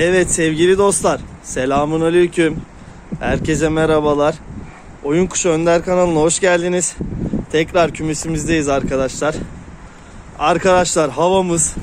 Evet sevgili dostlar. Selamun aleyküm. Herkese merhabalar. Oyun Kuşu Önder kanalına hoş geldiniz. Tekrar kümesimizdeyiz arkadaşlar. Arkadaşlar havamız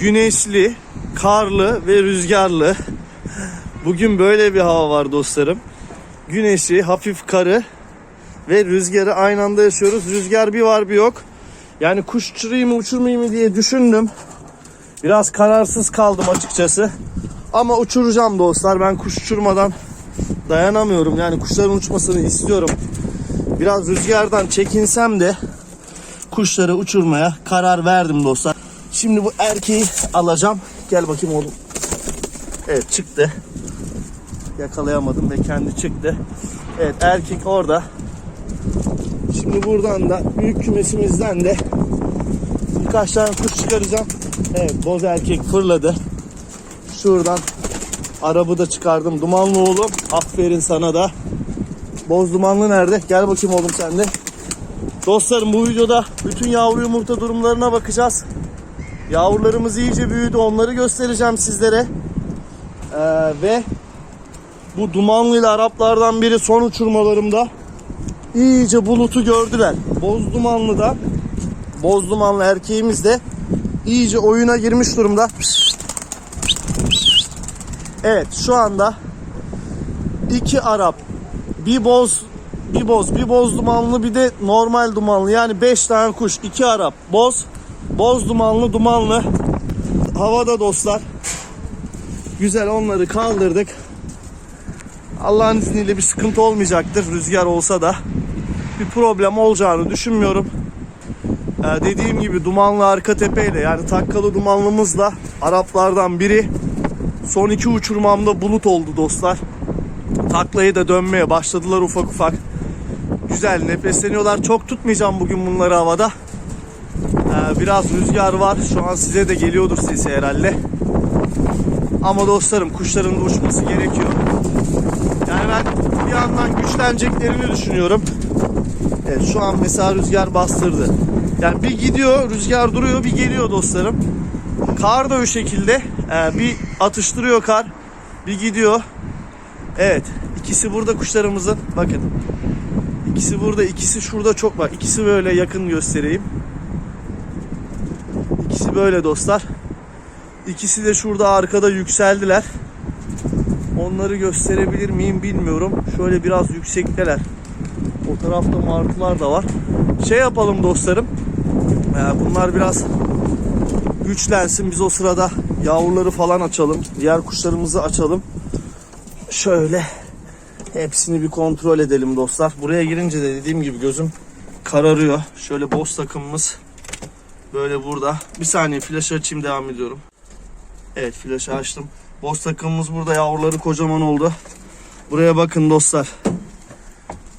güneşli, karlı ve rüzgarlı. Bugün böyle bir hava var dostlarım. Güneşi, hafif karı ve rüzgarı aynı anda yaşıyoruz. Rüzgar bir var bir yok. Yani kuş uçurayım mı uçurmayayım mı diye düşündüm. Biraz kararsız kaldım açıkçası. Ama uçuracağım dostlar. Ben kuş uçurmadan dayanamıyorum. Yani kuşların uçmasını istiyorum. Biraz rüzgardan çekinsem de kuşları uçurmaya karar verdim dostlar. Şimdi bu erkeği alacağım. Gel bakayım oğlum. Evet çıktı. Yakalayamadım ve kendi çıktı. Evet erkek orada. Şimdi buradan da büyük kümesimizden de birkaç tane kuş çıkaracağım. Evet boz erkek fırladı. Şuradan arabı da çıkardım. Dumanlı oğlum. Aferin sana da. Boz dumanlı nerede? Gel bakayım oğlum sen de. Dostlarım bu videoda bütün yavru yumurta durumlarına bakacağız. Yavrularımız iyice büyüdü. Onları göstereceğim sizlere. Ee, ve bu dumanlı ile Araplardan biri son uçurmalarımda iyice bulutu gördüler. Boz dumanlı da boz dumanlı erkeğimiz de iyice oyuna girmiş durumda. Evet şu anda iki Arap bir boz bir boz bir boz dumanlı bir de normal dumanlı. Yani 5 tane kuş iki Arap boz boz dumanlı dumanlı. Havada dostlar güzel onları kaldırdık. Allah'ın izniyle bir sıkıntı olmayacaktır rüzgar olsa da. Bir problem olacağını düşünmüyorum. Ee, dediğim gibi dumanlı arka tepeyle yani takkalı dumanlımızla Araplardan biri son iki uçurmamda bulut oldu dostlar. Taklayı da dönmeye başladılar ufak ufak. Güzel nefesleniyorlar. Çok tutmayacağım bugün bunları havada. Ee, biraz rüzgar var. Şu an size de geliyordur sesi herhalde. Ama dostlarım kuşların da uçması gerekiyor. Yani ben bir yandan güçleneceklerini düşünüyorum. Evet şu an mesela rüzgar bastırdı. Yani bir gidiyor rüzgar duruyor bir geliyor dostlarım. Kar da o şekilde. Ee, bir atıştırıyor kar. Bir gidiyor. Evet. ikisi burada kuşlarımızın. Bakın. İkisi burada. ikisi şurada çok bak. İkisi böyle yakın göstereyim. İkisi böyle dostlar. İkisi de şurada arkada yükseldiler. Onları gösterebilir miyim bilmiyorum. Şöyle biraz yüksekteler. O tarafta martılar da var. Şey yapalım dostlarım. Ee, bunlar biraz güçlensin. Biz o sırada yavruları falan açalım. Diğer kuşlarımızı açalım. Şöyle hepsini bir kontrol edelim dostlar. Buraya girince de dediğim gibi gözüm kararıyor. Şöyle boz takımımız böyle burada. Bir saniye flaşı açayım devam ediyorum. Evet flaşı açtım. Boz takımımız burada yavruları kocaman oldu. Buraya bakın dostlar.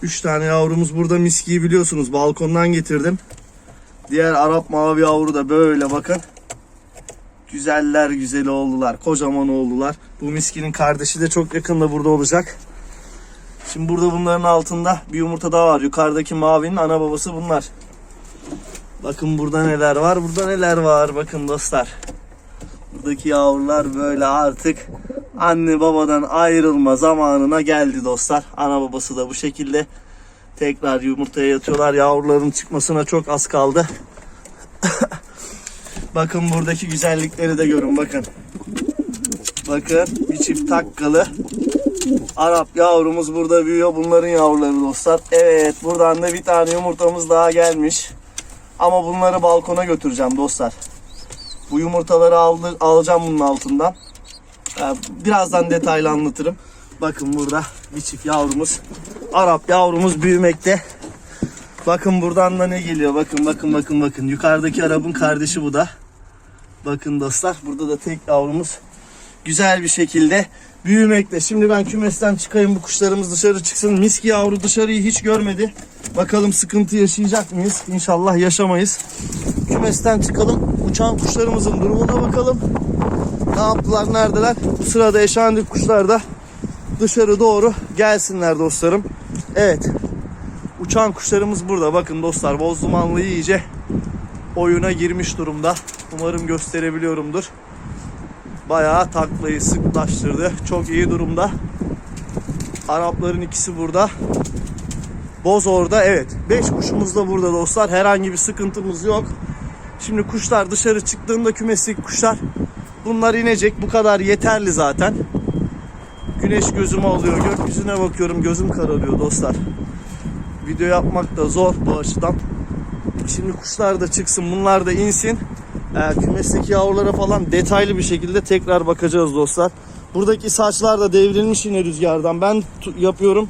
3 tane yavrumuz burada miskiyi biliyorsunuz balkondan getirdim. Diğer Arap mavi yavru da böyle bakın. Güzeller güzeli oldular. Kocaman oldular. Bu miskinin kardeşi de çok yakında burada olacak. Şimdi burada bunların altında bir yumurta daha var. Yukarıdaki mavinin ana babası bunlar. Bakın burada neler var. Burada neler var. Bakın dostlar. Buradaki yavrular böyle artık anne babadan ayrılma zamanına geldi dostlar. Ana babası da bu şekilde tekrar yumurtaya yatıyorlar. Yavruların çıkmasına çok az kaldı. bakın buradaki güzellikleri de görün bakın. Bakın bir çift takkalı Arap yavrumuz burada büyüyor. Bunların yavruları dostlar. Evet buradan da bir tane yumurtamız daha gelmiş. Ama bunları balkona götüreceğim dostlar. Bu yumurtaları aldı, alacağım bunun altından. Ee, Birazdan detaylı anlatırım. Bakın burada bir çift yavrumuz. Arap yavrumuz büyümekte. Bakın buradan da ne geliyor. Bakın bakın bakın bakın. Yukarıdaki Arap'ın kardeşi bu da. Bakın dostlar burada da tek yavrumuz güzel bir şekilde büyümekte. Şimdi ben kümesten çıkayım bu kuşlarımız dışarı çıksın. Miski yavru dışarıyı hiç görmedi. Bakalım sıkıntı yaşayacak mıyız? İnşallah yaşamayız. Kümesten çıkalım. Uçan kuşlarımızın durumuna bakalım. Ne yaptılar, neredeler? Bu sırada eşandik kuşlar da dışarı doğru gelsinler dostlarım. Evet. Uçan kuşlarımız burada. Bakın dostlar boz dumanlı iyice oyuna girmiş durumda. Umarım gösterebiliyorumdur. bayağı taklayı sıklaştırdı. Çok iyi durumda. Arapların ikisi burada. Boz orada evet. 5 kuşumuz da burada dostlar. Herhangi bir sıkıntımız yok. Şimdi kuşlar dışarı çıktığında kümesteki kuşlar bunlar inecek. Bu kadar yeterli zaten. Güneş gözüme alıyor. Gökyüzüne bakıyorum. Gözüm kararıyor dostlar. Video yapmak da zor bu açıdan. Şimdi kuşlar da çıksın. Bunlar da insin. Ee, kümesteki yavrulara falan detaylı bir şekilde tekrar bakacağız dostlar. Buradaki saçlar da devrilmiş yine rüzgardan. Ben yapıyorum.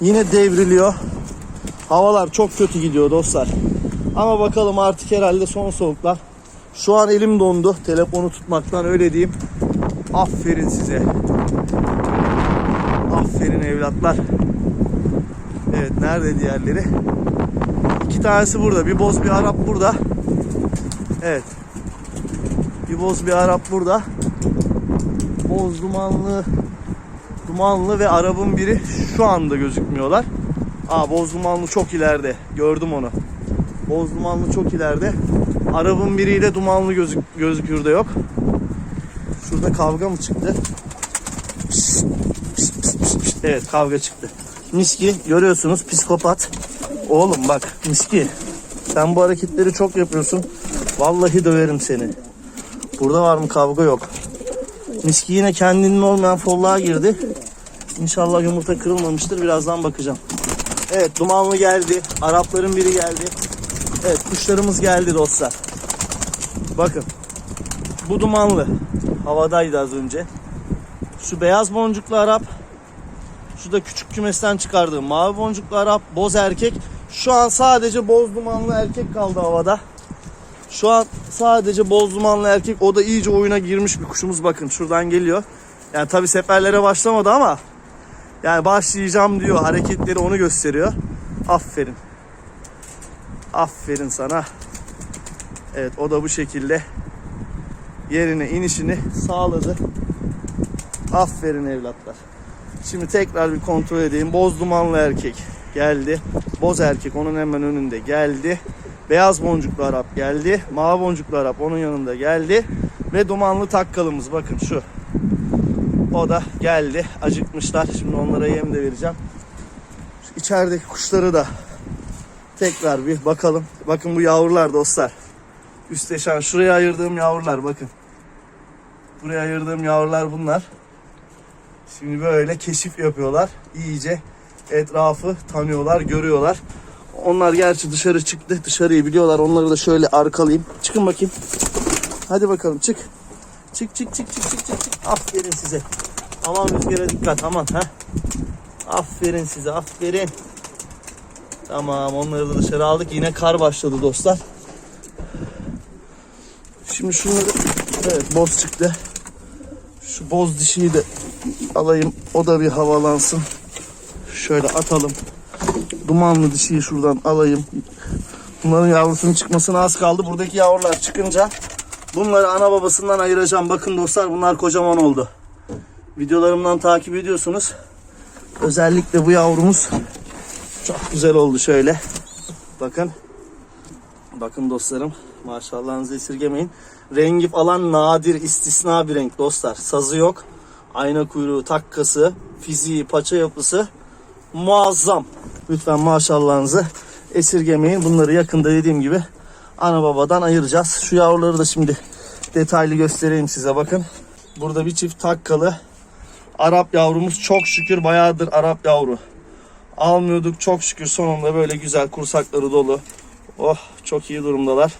Yine devriliyor. Havalar çok kötü gidiyor dostlar. Ama bakalım artık herhalde son soğuklar. Şu an elim dondu telefonu tutmaktan öyle diyeyim. Aferin size. Aferin evlatlar. Evet nerede diğerleri? İki tanesi burada. Bir boz bir Arap burada. Evet. Bir boz bir Arap burada. Boz dumanlı dumanlı ve Arap'ın biri şu anda gözükmüyorlar. Aa boz dumanlı çok ileride. Gördüm onu. Boz dumanlı çok ileride. Arap'ın biriyle dumanlı gözük gözükür de yok. Şurada kavga mı çıktı? Evet kavga çıktı. Miski görüyorsunuz psikopat. Oğlum bak Miski sen bu hareketleri çok yapıyorsun. Vallahi döverim seni. Burada var mı kavga yok. Miski yine kendinin olmayan folluğa girdi. İnşallah yumurta kırılmamıştır. Birazdan bakacağım. Evet dumanlı geldi. Arapların biri geldi. Evet kuşlarımız geldi dostlar. Bakın. Bu dumanlı. Havadaydı az önce. Şu beyaz boncuklu Arap. Şu da küçük kümesten çıkardığım mavi boncuklu Arap. Boz erkek. Şu an sadece boz dumanlı erkek kaldı havada. Şu an sadece boz dumanlı erkek. O da iyice oyuna girmiş bir kuşumuz. Bakın şuradan geliyor. Yani tabi seferlere başlamadı ama yani başlayacağım diyor. Hareketleri onu gösteriyor. Aferin. Aferin sana. Evet o da bu şekilde yerine inişini sağladı. Aferin evlatlar. Şimdi tekrar bir kontrol edeyim. Boz dumanlı erkek geldi. Boz erkek onun hemen önünde geldi. Beyaz boncuklu Arap geldi. Mavi boncuklu Arap onun yanında geldi. Ve dumanlı takkalımız bakın şu. O da geldi. Acıkmışlar. Şimdi onlara yem de vereceğim. Şu içerideki kuşları da tekrar bir bakalım. Bakın bu yavrular dostlar. Üsteşen şuraya ayırdığım yavrular bakın. Buraya ayırdığım yavrular bunlar. Şimdi böyle keşif yapıyorlar. İyice etrafı tanıyorlar, görüyorlar. Onlar gerçi dışarı çıktı. Dışarıyı biliyorlar. Onları da şöyle arkalayayım. Çıkın bakayım. Hadi bakalım çık. Çık çık çık çık çık çık. çık. Aferin size. Aman rüzgara dikkat aman ha. Aferin size aferin. Tamam onları da dışarı aldık. Yine kar başladı dostlar. Şimdi şunları evet boz çıktı. Şu boz dişiyi de alayım. O da bir havalansın. Şöyle atalım. Dumanlı dişiyi şuradan alayım. Bunların yavrusunun çıkmasına az kaldı. Buradaki yavrular çıkınca bunları ana babasından ayıracağım. Bakın dostlar bunlar kocaman oldu. Videolarımdan takip ediyorsunuz. Özellikle bu yavrumuz çok güzel oldu şöyle. Bakın. Bakın dostlarım. Maşallahınızı esirgemeyin. Rengi falan nadir, istisna bir renk dostlar. Sazı yok. Ayna kuyruğu, takkası, fiziği, paça yapısı muazzam. Lütfen maşallahınızı esirgemeyin. Bunları yakında dediğim gibi ana babadan ayıracağız. Şu yavruları da şimdi detaylı göstereyim size bakın. Burada bir çift takkalı Arap yavrumuz çok şükür bayağıdır Arap yavru. Almıyorduk çok şükür sonunda böyle güzel kursakları dolu. Oh çok iyi durumdalar.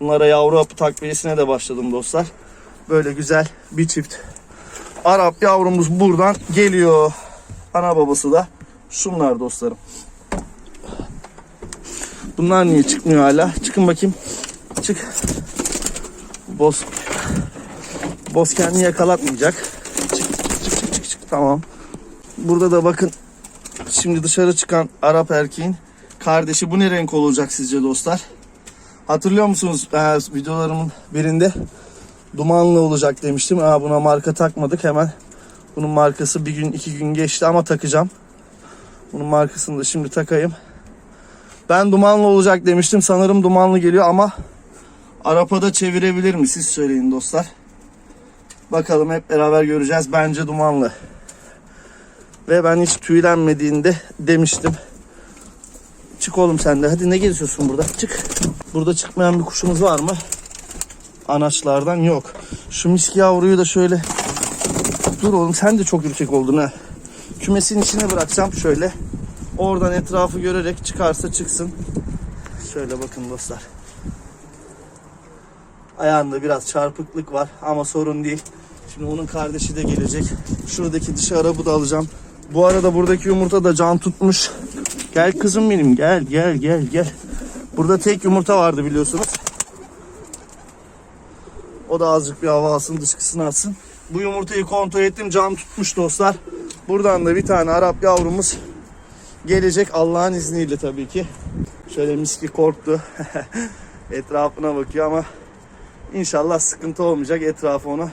Bunlara yavru apı takviyesine de başladım dostlar. Böyle güzel bir çift Arap yavrumuz buradan geliyor. Ana babası da şunlar dostlarım. Bunlar niye çıkmıyor hala? Çıkın bakayım. Çık. Boz. Boz kendini yakalatmayacak. Çık çık çık çık çık. Tamam. Burada da bakın şimdi dışarı çıkan Arap erkeğin kardeşi bu ne renk olacak sizce dostlar? Hatırlıyor musunuz ee, videolarımın birinde dumanlı olacak demiştim. Aa, buna marka takmadık hemen. Bunun markası bir gün iki gün geçti ama takacağım. Bunun markasını da şimdi takayım. Ben dumanlı olacak demiştim. Sanırım dumanlı geliyor ama Arap'a da çevirebilir mi? Siz söyleyin dostlar. Bakalım hep beraber göreceğiz. Bence dumanlı. Ve ben hiç tüylenmediğinde demiştim. Çık oğlum sen de. Hadi ne geziyorsun burada? Çık. Burada çıkmayan bir kuşumuz var mı? Anaçlardan yok. Şu miski yavruyu da şöyle Dur oğlum sen de çok ürkek oldun ha. Kümesin içine bırakacağım şöyle. Oradan etrafı görerek çıkarsa çıksın. Şöyle bakın dostlar. Ayağında biraz çarpıklık var ama sorun değil. Şimdi onun kardeşi de gelecek. Şuradaki dişi arabı da alacağım. Bu arada buradaki yumurta da can tutmuş. Gel kızım benim gel gel gel gel. Burada tek yumurta vardı biliyorsunuz. O da azıcık bir hava alsın dışkısını atsın. Bu yumurtayı kontrol ettim can tutmuş dostlar. Buradan da bir tane Arap yavrumuz gelecek Allah'ın izniyle tabii ki. Şöyle miski korktu. Etrafına bakıyor ama inşallah sıkıntı olmayacak. Etrafı ona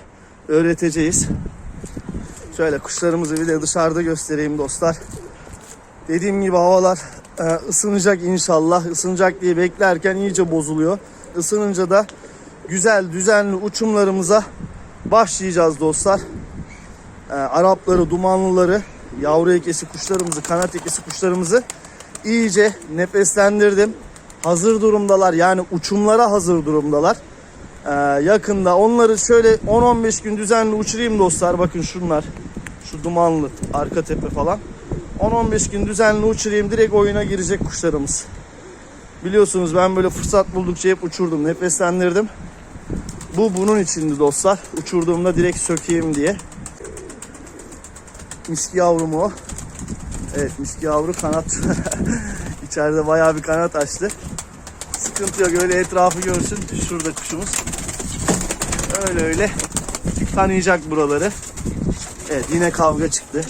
öğreteceğiz. Şöyle kuşlarımızı bir de dışarıda göstereyim dostlar. Dediğim gibi havalar e, ısınacak inşallah. Isınacak diye beklerken iyice bozuluyor. Isınınca da güzel düzenli uçumlarımıza başlayacağız dostlar. E, Arapları, dumanlıları, yavru ekesi kuşlarımızı, kanat ekesi kuşlarımızı iyice nefeslendirdim. Hazır durumdalar yani uçumlara hazır durumdalar. E, yakında onları şöyle 10-15 gün düzenli uçurayım dostlar. Bakın şunlar. Şu dumanlı arka tepe falan. 10-15 gün düzenli uçurayım direkt oyuna girecek kuşlarımız. Biliyorsunuz ben böyle fırsat buldukça hep uçurdum, nefeslendirdim. Bu bunun içindi dostlar. Uçurduğumda direkt sökeyim diye. Miski yavrum o. Evet miski yavru kanat. İçeride bayağı bir kanat açtı. Sıkıntı yok öyle etrafı görsün. Şurada kuşumuz. Öyle öyle tanıyacak buraları. Evet yine kavga çıktı.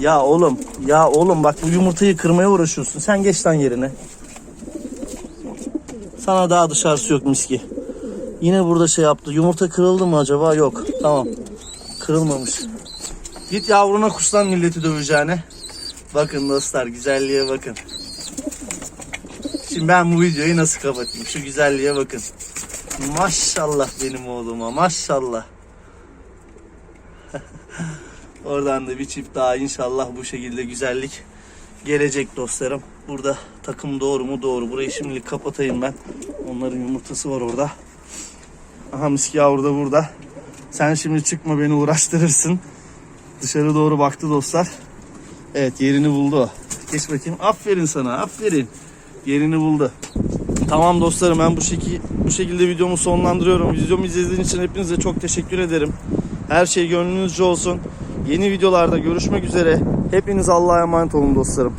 Ya oğlum, ya oğlum bak bu yumurtayı kırmaya uğraşıyorsun. Sen geç lan yerine. Sana daha dışarısı yok miski. Yine burada şey yaptı. Yumurta kırıldı mı acaba? Yok. Tamam. Kırılmamış. Git yavruna kuşlan milleti döveceğine. Bakın dostlar güzelliğe bakın. Şimdi ben bu videoyu nasıl kapatayım? Şu güzelliğe bakın. Maşallah benim oğluma maşallah. Oradan da bir çift daha inşallah bu şekilde güzellik gelecek dostlarım. Burada takım doğru mu doğru. Burayı şimdilik kapatayım ben. Onların yumurtası var orada. Aha miski yavru da burada. Sen şimdi çıkma beni uğraştırırsın. Dışarı doğru baktı dostlar. Evet yerini buldu. Geç bakayım. Aferin sana aferin. Yerini buldu. Tamam dostlarım ben bu, şekil, bu şekilde videomu sonlandırıyorum. Videomu izlediğiniz için hepinize çok teşekkür ederim. Her şey gönlünüzce olsun. Yeni videolarda görüşmek üzere. Hepiniz Allah'a emanet olun dostlarım.